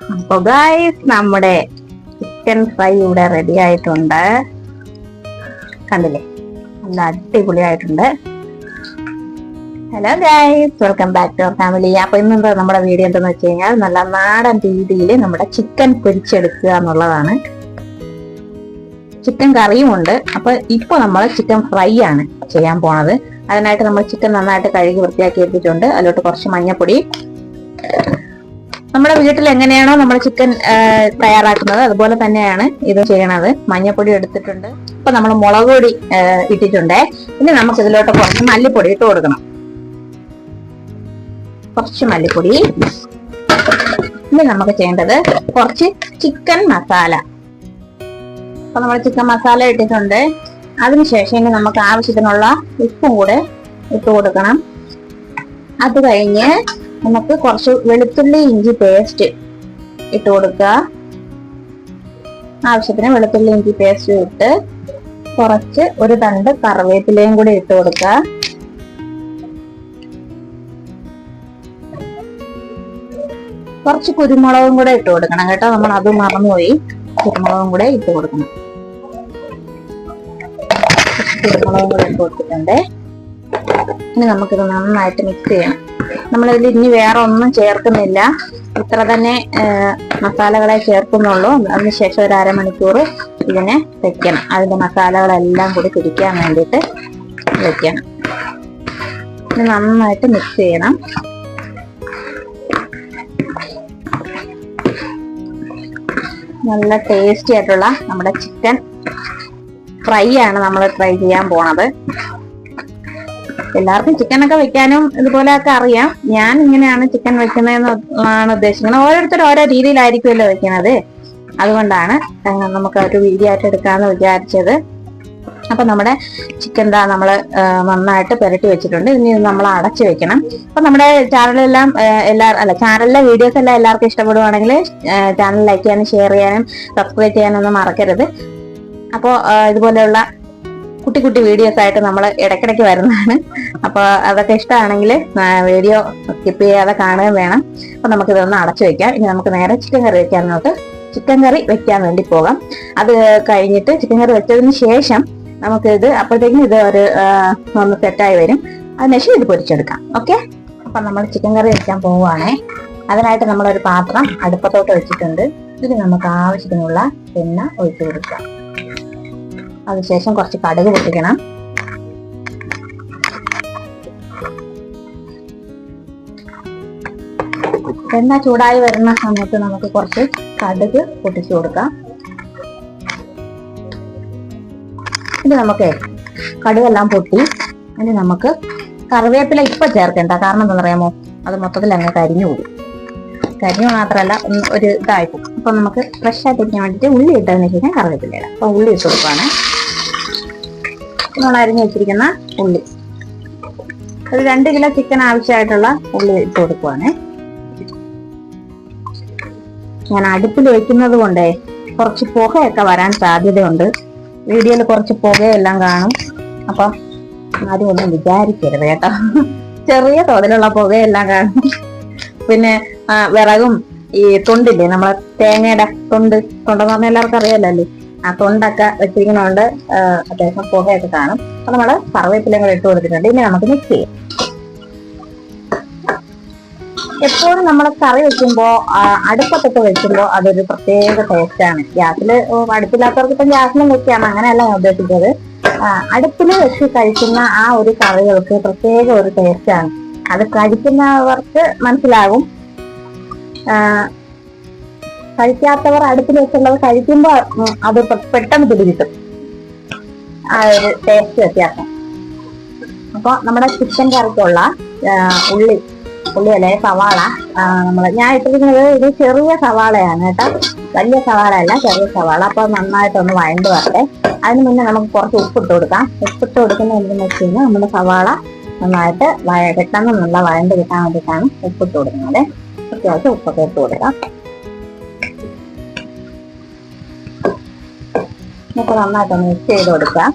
അപ്പൊ ഗൈസ് നമ്മുടെ chicken fry ഇവിടെ റെഡി ആയിട്ടുണ്ട്. കണ്ടില്ലേ? നല്ല അടിപൊളിയായിട്ടുണ്ട്. Hello guys welcome back to our family അപ്പൊ ഇന്നെന്താ നമ്മുടെ വീഡിയോ എന്തെന്ന് വെച്ച് കഴിഞ്ഞാൽ നല്ല നാടൻ രീതിയിൽ നമ്മുടെ ചിക്കൻ പൊരിച്ചെടുക്കുക എന്നുള്ളതാണ്. ചിക്കൻ കറിയും ഉണ്ട്. അപ്പൊ ഇപ്പൊ നമ്മൾ ചിക്കൻ ഫ്രൈ ആണ് ചെയ്യാൻ പോണത്. അതിനായിട്ട് നമ്മൾ ചിക്കൻ നന്നായിട്ട് കഴുകി വൃത്തിയാക്കി എടുത്തിട്ടുണ്ട്. അതിലോട്ട് കുറച്ച് മഞ്ഞപ്പൊടി നമ്മുടെ വീട്ടിൽ എങ്ങനെയാണോ നമ്മൾ ചിക്കൻ തയ്യാറാക്കുന്നത് അതുപോലെ തന്നെയാണ് ഇത് ചെയ്യണത്. മഞ്ഞപ്പൊടി എടുത്തിട്ടുണ്ട്. ഇപ്പൊ നമ്മൾ മുളക് പൊടി ഇട്ടിട്ടുണ്ടേ. ഇനി നമുക്ക് ഇതിലോട്ട് കുറച്ച് മല്ലിപ്പൊടി ഇട്ട് കൊടുക്കണം. കുറച്ച് മല്ലിപ്പൊടി. ഇനി നമുക്ക് ചെയ്യേണ്ടത് കുറച്ച് ചിക്കൻ മസാല അപ്പൊ നമ്മൾ ചിക്കൻ മസാല ഇട്ടിട്ടുണ്ട്. അതിനുശേഷം ഇനി നമുക്ക് ആവശ്യത്തിനുള്ള ഉപ്പും കൂടെ ഇട്ട് കൊടുക്കണം. അത് കഴിഞ്ഞ് നമുക്ക് കുറച്ച് വെളുത്തുള്ളി ഇഞ്ചി പേസ്റ്റ് ഇട്ട് കൊടുക്കുക ആവശ്യത്തിന് വെളുത്തുള്ളി ഇഞ്ചി പേസ്റ്റ് ഇട്ട് കുറച്ച് ഒരു തണ്ട് കറിവേപ്പിലയും കൂടി ഇട്ട് കൊടുക്കുക കുറച്ച് കുരുമുളകും കൂടെ ഇട്ട് കൊടുക്കണം കേട്ടോ. നമ്മൾ അത് മറന്നുപോയി. കുരുമുളകും കൂടെ ഇട്ട് കൊടുക്കണം. കുരുമുളകും കൂടെ ഇട്ട് കൊടുത്തിട്ടുണ്ട്. ഇനി നമുക്കിത് നന്നായിട്ട് മിക്സ് ചെയ്യണം. നമ്മളിതിൽ ഇനി വേറെ ഒന്നും ചേർക്കുന്നില്ല. ഇത്ര തന്നെ മസാലകളെ ചേർക്കുന്നുള്ളൂ. അതിനുശേഷം ഒരു അരമണിക്കൂർ ഇതിനെ വെക്കണം. അതിന്റെ മസാലകളെല്ലാം കൂടി പിടിക്കാൻ വേണ്ടിയിട്ട് വെക്കണം. ഇത് നന്നായിട്ട് മിക്സ് ചെയ്യണം. നല്ല ടേസ്റ്റി ആയിട്ടുള്ള നമ്മുടെ ചിക്കൻ ഫ്രൈ ആണ് നമ്മൾ ട്രൈ ചെയ്യാൻ പോണത്. എല്ലാവർക്കും ചിക്കൻ ഒക്കെ വെക്കാനും ഇതുപോലെയൊക്കെ അറിയാം. ഞാൻ ഇങ്ങനെയാണ് ചിക്കൻ വെക്കുന്നതെന്നാണ് ഉദ്ദേശിക്കുന്നത്. ഓരോരുത്തരും ഓരോ രീതിയിലായിരിക്കുമല്ലോ വെക്കുന്നത്. അതുകൊണ്ടാണ് നമുക്ക് ഒരു വീഡിയോ ആയിട്ട് എടുക്കാമെന്ന് വിചാരിച്ചത്. അപ്പൊ നമ്മുടെ ചിക്കൻ ദാ നമ്മൾ നന്നായിട്ട് പുരട്ടി വെച്ചിട്ടുണ്ട്. ഇനി നമ്മൾ അടച്ചു വെക്കണം. അപ്പൊ നമ്മുടെ ചാനലെല്ലാം എല്ലാ അല്ല ചാനലിലെ വീഡിയോസ് എല്ലാം എല്ലാവർക്കും ഇഷ്ടപ്പെടുവാണെങ്കിൽ ചാനൽ ലൈക്ക് ചെയ്യാനും ഷെയർ ചെയ്യാനും സബ്സ്ക്രൈബ് ചെയ്യാനൊന്നും മറക്കരുത്. അപ്പോൾ ഇതുപോലെയുള്ള കുട്ടി കുട്ടി വീഡിയോസ് ആയിട്ട് നമ്മൾ ഇടയ്ക്കിടയ്ക്ക് വരുന്നതാണ്. അപ്പോൾ അതൊക്കെ ഇഷ്ടമാണെങ്കിൽ വീഡിയോ സ്കിപ്പ് ചെയ്യാതെ കാണുകയും വേണം. അപ്പോൾ നമുക്കിതൊന്ന് അടച്ചു വെക്കാം. ഇനി നമുക്ക് നേരെ ചിക്കൻ കറി വെക്കാനോട്ട് ചിക്കൻ കറി വെക്കാൻ വേണ്ടി പോകാം. അത് കഴിഞ്ഞിട്ട് ചിക്കൻ കറി വെച്ചതിന് ശേഷം നമുക്കിത് അപ്പോഴത്തേക്കും ഇത് ഒരു ഒന്ന് സെറ്റായി വരും. അതിനുശേഷം ഇത് പൊരിച്ചെടുക്കാം. ഓക്കെ? അപ്പം നമ്മൾ ചിക്കൻ കറി വെക്കാൻ പോവുകയാണേ. അതിനായിട്ട് നമ്മളൊരു പാത്രം അടുപ്പത്തോട്ട് വെച്ചിട്ടുണ്ട്. ഇതിൽ നമുക്ക് ആവശ്യത്തിനുള്ള എണ്ണ ഒഴിച്ചു കൊടുക്കാം. അതിനുശേഷം കുറച്ച് കടുക് പൊട്ടിക്കണം. എണ്ണ ചൂടായി വരുന്ന സമയത്ത് നമുക്ക് കുറച്ച് കടുക് പൊട്ടിച്ചു കൊടുക്കാം. ഇത് നമുക്ക് കടുകെല്ലാം പൊട്ടി. ഇനി നമുക്ക് കറിവേപ്പില ഇപ്പൊ ചേർക്കണ്ട. കാരണം എന്താ പറയാമോ അത് മൊത്തത്തിൽ അങ്ങ് കരിഞ്ഞു പോകും കരിഞ്ഞു മാത്രമല്ല ഒരു ഇതായി പോകും. അപ്പൊ നമുക്ക് ഫ്രഷ് ആയിട്ട് ഇരിക്കാൻ വേണ്ടിയിട്ട് ഉള്ളി ഇട്ടതിന് ശേഷം കറിവേപ്പില ഇടാം. അപ്പൊ ഉള്ളി ഇട്ട് കൊടുക്കുവാണ്. നമ്മൾ അരിഞ്ഞു വെച്ചിരിക്കുന്ന ഉള്ളി. ഒരു രണ്ട് കിലോ ചിക്കൻ ആവശ്യമായിട്ടുള്ള ഉള്ളി ഇട്ട് കൊടുക്കുവാണ്. ഞാൻ അടുപ്പിൽ വെക്കുന്നത് കൊണ്ടേ കുറച്ച് പുകയൊക്കെ വരാൻ സാധ്യതയുണ്ട്. വീഡിയോയിൽ കുറച്ച് പുകയെല്ലാം കാണും. അപ്പം ആരും ഒന്നും വിചാരിക്കരുത് കേട്ടോ. ചെറിയ തോതിലുള്ള പുകയെല്ലാം കാണും. പിന്നെ വിറകും ഈ തൊണ്ടില്ലേ നമ്മളെ തേങ്ങയുടെ തൊണ്ട് തൊണ്ടെന്ന് പറഞ്ഞാൽ എല്ലാവർക്കും അറിയാലോ ആ തൊണ്ടൊക്കെ വെച്ചിരിക്കുന്നതുകൊണ്ട് അത്യാവശ്യം പുകയൊക്കെ കാണും. അപ്പൊ നമ്മൾ കറിവേപ്പിലയും ഇട്ട് കൊടുത്തിട്ടുണ്ട്. ഇനി നമുക്ക് മിക്സ് ചെയ്യാം. എപ്പോഴും നമ്മൾ കറി വെക്കുമ്പോൾ അടുപ്പത്തൊക്കെ വെക്കുമ്പോ അതൊരു പ്രത്യേക ടേസ്റ്റ് ആണ്. ഗ്യാസിൽ അടുപ്പില്ലാത്തവർക്ക് ഇപ്പം ഗ്യാസിലും വെക്കാം അങ്ങനെയല്ല ഞാൻ ഉദ്ദേശിച്ചത്. അടുപ്പിൽ വെച്ച് കഴിക്കുന്ന ആ ഒരു കറികൾക്ക് പ്രത്യേക ഒരു ടേസ്റ്റാണ് അത് കഴിക്കുന്നവർക്ക് മനസ്സിലാകും കഴിക്കാത്തവർ അടുത്ത് വെച്ചുള്ളത് കഴിക്കുമ്പോൾ ഉം, അത് പെട്ടെന്ന് പിടികിട്ടും ആ ഒരു ടേസ്റ്റ് വ്യത്യാസം. അപ്പൊ നമ്മുടെ ചിക്കൻ കറിക്കുള്ള ഉള്ളി ഉള്ളി അല്ലെ സവാള നമ്മൾ ഞാൻ ഇട്ടിരിക്കുന്നത് ഇത് ചെറിയ സവാളയാണ് കേട്ടോ. വലിയ സവാള അല്ല ചെറിയ സവാള. അപ്പൊ നന്നായിട്ടൊന്ന് വഴണ്ട് വരട്ടെ. അതിന് മുന്നേ നമുക്ക് കുറച്ച് ഉപ്പിട്ട് കൊടുക്കാം. ഉപ്പിട്ട് കൊടുക്കുന്ന എന്തെന്ന് വെച്ച് കഴിഞ്ഞാൽ നമ്മുടെ സവാള നന്നായിട്ട് വഴ- കിട്ടാൻ നല്ല വഴണ്ട് കിട്ടാൻ വേണ്ടിയിട്ടാണ് ഉപ്പിട്ട് കൊടുക്കുന്നത്. അത്യാവശ്യം ഉപ്പൊക്കെ ഇട്ട് കൊടുക്കാം. നമുക്ക് നന്നായിട്ട് മിക്സ് ചെയ്ത് കൊടുക്കാം.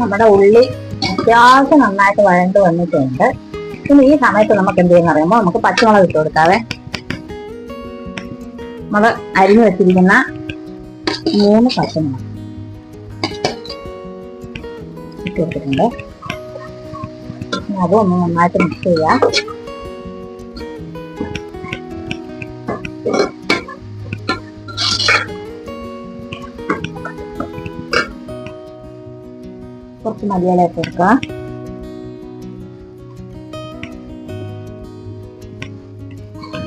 നമ്മുടെ ഉള്ളി അത്യാവശ്യം നന്നായിട്ട് വഴണ്ട് വന്നിട്ടുണ്ട്. പിന്നെ ഈ സമയത്ത് നമുക്ക് എന്ത് ചെയ്യുന്ന അറിയുമ്പോൾ നമുക്ക് പച്ചമുളക് ഇട്ട് കൊടുക്കാവേ. നമ്മൾ അരിഞ്ഞു വെച്ചിരിക്കുന്ന മൂന്ന് പച്ചമുളക്. കൊടുത്തിട്ടുണ്ട്. അതും ഒന്ന് നന്നായിട്ട് മിക്സ് ചെയ്യാം. കുറച്ച് മലയാളം ഇട്ട്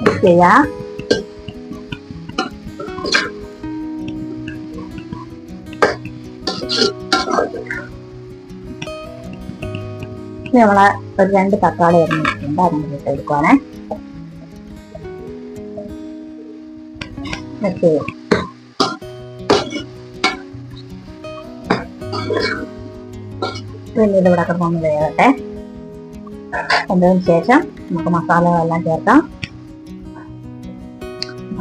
മിക്സ് ചെയ്യാം. ഇനി നമ്മളെ ഒരു രണ്ട് തക്കാളി അരിഞ്ഞിട്ടുണ്ട് അത് നമുക്ക് ഇട്ട് കൊടുക്കുവാണേ. പിന്നെ ഇത് ഇവിടെ കിടന്നൊന്ന് വേകട്ടെ അതിന് ശേഷം നമുക്ക് മസാലകളെല്ലാം ചേർക്കാം.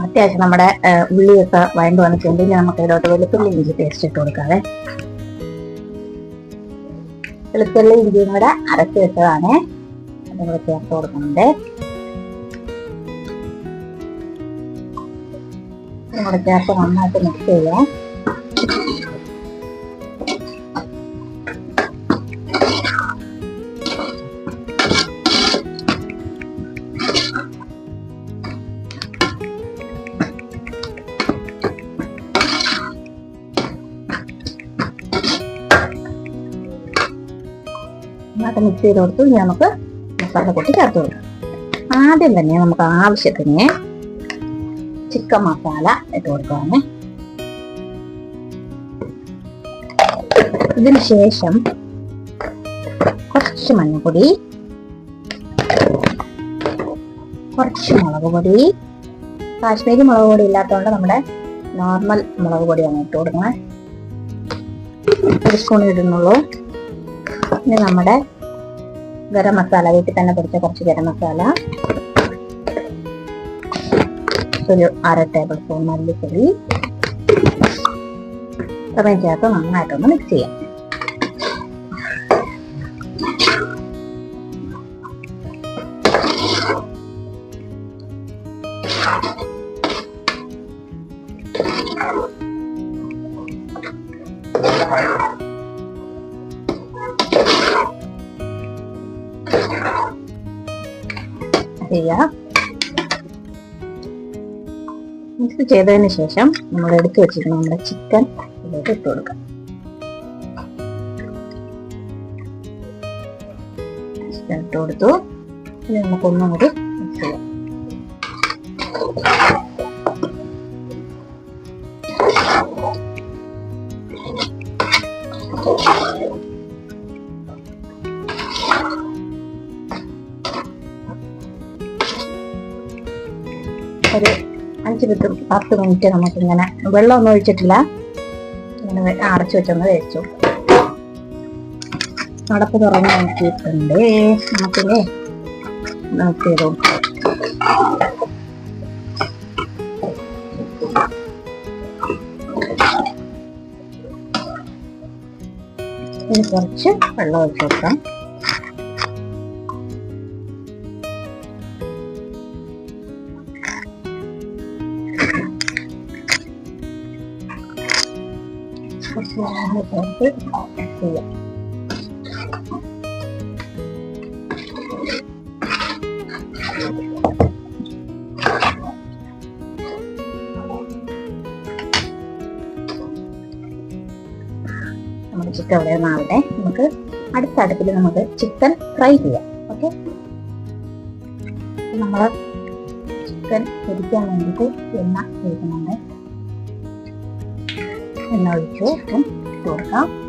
അത്യാവശ്യം നമ്മുടെ ഉള്ളിയൊക്കെ വഴണ്ട് വന്നിട്ടുണ്ട്. ഇനി നമുക്ക് ഇതിലോട്ട് വെളുത്തുള്ളി ഇഞ്ചി പേസ്റ്റ് ഇട്ട് കൊടുക്കാതെ വെളുത്തുള്ളി ഇഞ്ചിയും കൂടെ അരച്ച് വെച്ചതാണ്. അതും കൂടെ ചേർത്ത് കൊടുക്കുന്നുണ്ട്. കൂടെ ചേർത്ത് നന്നായിട്ട് മിക്സ് ചെയ്യാം ചെയ്ത് കൊടുത്ത് നമുക്ക് മസാല കൂട്ടി ചേർത്ത് കൊടുക്കാം. ആദ്യം തന്നെ നമുക്ക് ആവശ്യത്തിന് ചിക്കൻ മസാല ഇട്ട് കൊടുക്കാണ് ഇതിന് ശേഷം കുറച്ച് മഞ്ഞൾപ്പൊടി കുറച്ച് മുളക് പൊടി കാശ്മീരി മുളക് പൊടി ഇല്ലാത്തതുകൊണ്ട് നമ്മുടെ നോർമൽ മുളക് പൊടിയാണ് ഇട്ട് കൊടുക്കുന്നത് ഒരു സ്പൂൺ ഇടുന്നുള്ളൂ. ഇനി നമ്മുടെ ഗരം മസാല വീട്ടിൽ തന്നെ പൊടിച്ച കുറച്ച് ഗരം മസാല. ഒരു അര ടേബിൾ സ്പൂൺ മല്ലിപ്പൊടി. ഇത്രയും ചേർത്ത് നന്നായിട്ടൊന്ന് മിക്സ് ചെയ്യാം. ചെയ്യാം. മിക്സ് ചെയ്തതിന് ശേഷം നമ്മൾ എടുത്തു വെച്ചിരിക്കുന്ന നമ്മുടെ ചിക്കൻ ഇതിലേക്ക് ഇട്ട് കൊടുക്കാം. ചിക്കൻ ഇട്ട് കൊടുത്തു. ഇനി നമുക്കൊന്നും കൂടി മിക്സ് ചെയ്യാം. ഒരു അഞ്ച് മിനിറ്റ് പത്ത് മിനിറ്റ് നമുക്കിങ്ങനെ വെള്ളമൊന്നും ഒഴിച്ചിട്ടില്ല. ഇങ്ങനെ അടച്ചു വെച്ചൊന്ന് കഴിച്ചു അടപ്പ് തുറന്ന് നോക്കിയിട്ടുണ്ട്. നമുക്കില്ലേ നോക്കി ചെയ്തു ഇനി കുറച്ച് വെള്ളം ഒഴിച്ചു കൊടുക്കാം. വെള്ളം ചേർത്ത് ചെയ്യാം നമ്മുടെ ചിക്കൻ ഇവിടെ ഒന്നാവട്ടെ നമുക്ക് അടുത്ത അടുപ്പിൽ നമുക്ക് ചിക്കൻ ഫ്രൈ ചെയ്യാം ഓക്കെ നമ്മൾ ചിക്കൻ പൊരിക്കാൻ വേണ്ടിയിട്ട് എണ്ണ ഒഴിക്കുന്നുണ്ട് എണ്ണ ഒഴിച്ചു ഉം ഇട്ട്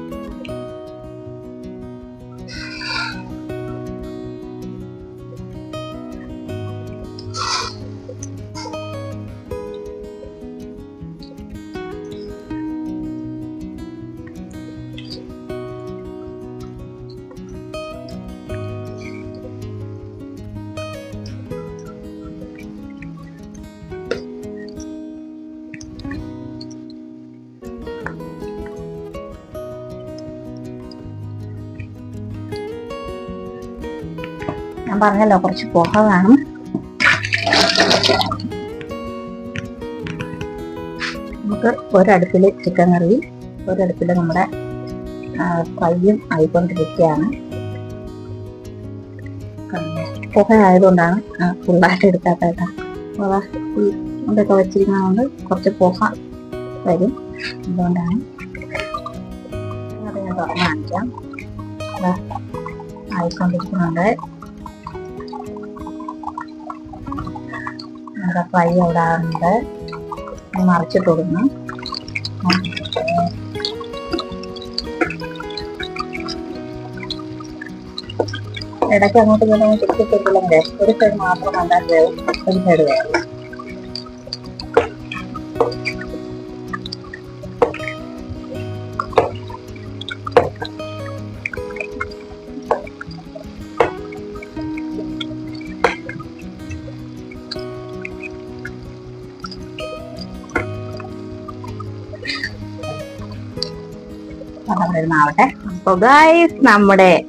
ഞാൻ പറഞ്ഞല്ലോ കുറച്ച് പുക കാണും നമുക്ക് ഒരടുപ്പിൽ ചിക്കൻ കറി ഒരടുപ്പിൽ നമ്മുടെ ഫ്രൈയും ആയിക്കൊണ്ടിരിക്കുകയാണ്. പുക ആയതുകൊണ്ടാണ് ഫുള്ളായിട്ട് എടുക്കാത്ത പുക ഇതൊക്കെ വെച്ചിരിക്കുന്നതുകൊണ്ട് കുറച്ച് പുക വരും. അതുകൊണ്ടാണ് അത് ഞാൻ തുറന്ന് കാണിക്കാം. ആയിക്കൊണ്ടിരിക്കുന്നുണ്ട്. നമ്മുടെ ഫ്രൈ അവിടെ ആവുന്നുണ്ട് ഒന്ന് മറിച്ചിട്ട് കൊടുക്കുന്നു ഇടയ്ക്ക് അങ്ങോട്ട് ഇങ്ങോട്ട് ചുറ്റി ഒരു സൈഡ് മാത്രം കണ്ടാൽ ഒരു സൈഡ് വേവും ഇരുന്നാവട്ടെ അപ്പൊ ഗൈസ് നമ്മുടെ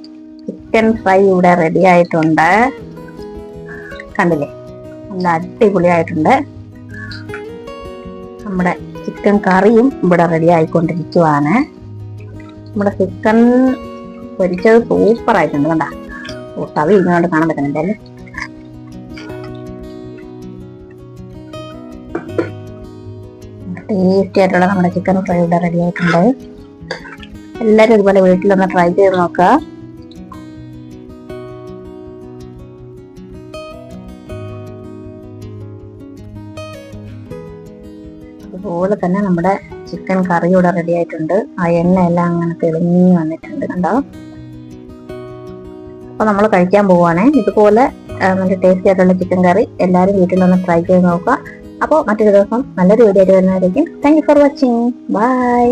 ചിക്കൻ ഫ്രൈ ഇവിടെ റെഡി ആയിട്ടുണ്ട്. കണ്ടില്ലേ? നല്ല അടിപൊളിയായിട്ടുണ്ട്. നമ്മുടെ ചിക്കൻ കറിയും ഇവിടെ റെഡി ആയിക്കൊണ്ടിരിക്കുവാണ്. നമ്മുടെ ചിക്കൻ പൊരിച്ചത് സൂപ്പർ ആയിട്ടുണ്ട് കണ്ടാ. തവി ഇങ്ങോട്ട് കാണാൻ പറ്റുന്നുണ്ട് അല്ലേ? ടേസ്റ്റി ആയിട്ടുള്ള നമ്മുടെ ചിക്കൻ ഫ്രൈ ഇവിടെ റെഡി ആയിട്ടുണ്ട്. എല്ലാവരും ഇതുപോലെ വീട്ടിലൊന്ന് ട്രൈ ചെയ്ത് നോക്കുക അതുപോലെ തന്നെ നമ്മുടെ ചിക്കൻ കറി ഇവിടെ റെഡി ആയിട്ടുണ്ട്. ആ എണ്ണ എല്ലാം അങ്ങനെ തെളിഞ്ഞു വന്നിട്ടുണ്ട് കണ്ടോ? അപ്പൊ നമ്മൾ കഴിക്കാൻ പോവാണേ. ഇതുപോലെ നല്ല ടേസ്റ്റി ആയിട്ടുള്ള ചിക്കൻ കറി എല്ലാവരും വീട്ടിലൊന്ന് ട്രൈ ചെയ്ത് നോക്കുക. അപ്പോൾ മറ്റൊരു ദിവസം നല്ലൊരു വീഡിയോ ആയിട്ട് വരുന്നതായിരിക്കും thank you for watching bye